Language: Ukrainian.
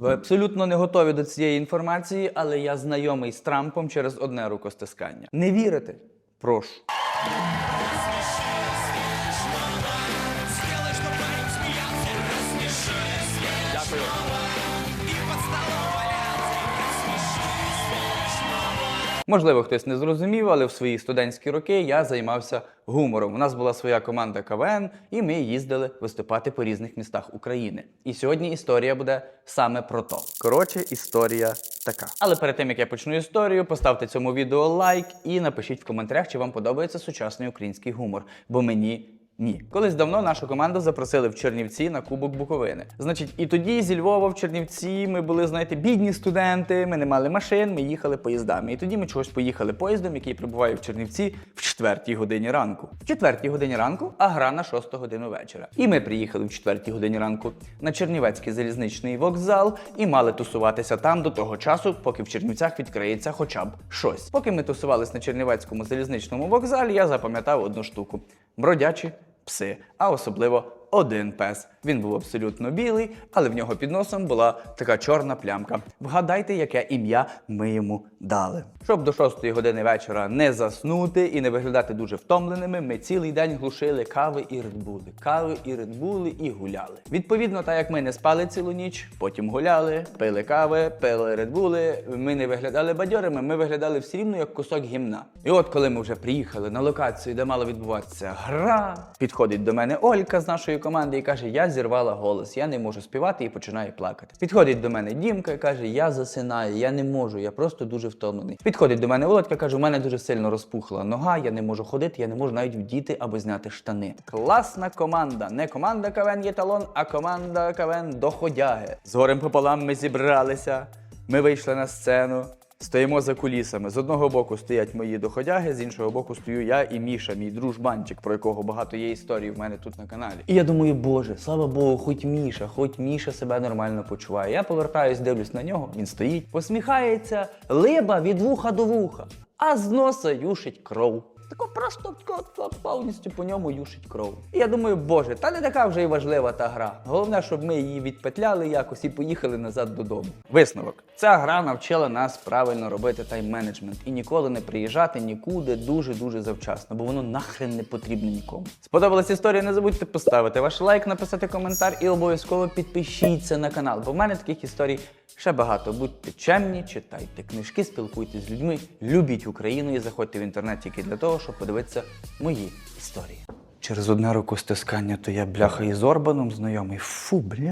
Ви абсолютно не готові до цієї інформації, але я знайомий з Трампом через одне рукостискання. Не вірите? Прошу. Можливо, хтось не зрозумів, але в свої студентські роки я займався гумором. У нас була своя команда КВН, і ми їздили виступати по різних містах України. І сьогодні історія буде саме про то. Коротше, історія така. Але перед тим як я почну історію, поставте цьому відео лайк і напишіть в коментарях, чи вам подобається сучасний український гумор, бо мені. Ні, колись давно нашу команду запросили в Чернівці на Кубок Буковини. Значить, і тоді зі Львова в Чернівці ми були, знаєте, бідні студенти. Ми не мали машин, ми їхали поїздами. І тоді ми чогось поїхали поїздом, який прибуває в Чернівці в четвертій годині ранку. В четвертій годині ранку, а гра на шосту годину вечора. І ми приїхали в четвертій годині ранку на Чернівецький залізничний вокзал і мали тусуватися там до того часу, поки в Чернівцях відкриється хоча б щось. Поки ми тусувались на Чернівецькому залізничному вокзалі, я запам'ятав одну штуку: бродячі пси, а особливо один пес. Він був абсолютно білий, але в нього під носом була така чорна плямка. Вгадайте, яке ім'я ми йому дали. Щоб до 6 години вечора не заснути і не виглядати дуже втомленими, ми цілий день глушили кави і редбули, кави і редбули і гуляли. Відповідно, так як ми не спали цілу ніч, потім гуляли, пили кави, пили редбули. Ми не виглядали бадьорими, ми виглядали все рівно як кусок гімна. І от коли ми вже приїхали на локацію, де мала відбуватися гра, підходить до мене Олька з нашої команди і каже: Я зірвала голос, я не можу співати і починає плакати. Підходить до мене Дімка і каже: Я засинаю, я не можу, я просто дуже втомлений. Підходить до мене Володька, каже: у мене дуже сильно розпухла нога, я не можу ходити, я не можу навіть вдіти або зняти штани. Класна команда. Не команда КВН є талон, а команда КВН доходяги. З горем пополам ми зібралися. Ми вийшли на сцену. Стоїмо за кулісами. З одного боку стоять мої доходяги, з іншого боку стою я і Міша, мій дружбанчик, про якого багато є історій в мене тут на каналі. І я думаю, боже, слава Богу, хоч Міша, хоч Міша себе нормально почуває. Я повертаюсь, дивлюсь на нього, він стоїть, посміхається, либа від вуха до вуха, а з носа юшить кров. Тако просто повністю по ньому юшить кров. І я думаю, боже, та не така вже й важлива та гра. Головне, щоб ми її відпетляли якось і поїхали назад додому. Висновок: ця гра навчила нас правильно робити тайм-менеджмент і ніколи не приїжджати нікуди дуже дуже завчасно, бо воно нахрен не потрібно нікому. Сподобалась історія? Не забудьте поставити ваш лайк, написати коментар і обов'язково підпишіться на канал, бо в мене таких історій ще багато. Будьте чемні, читайте книжки, спілкуйтесь з людьми, любіть Україну і заходьте в інтернет тільки для того, щоб подивитися мої історії. Через одне рукостискання, то я бляха із Орбаном знайомий. Фу, бля.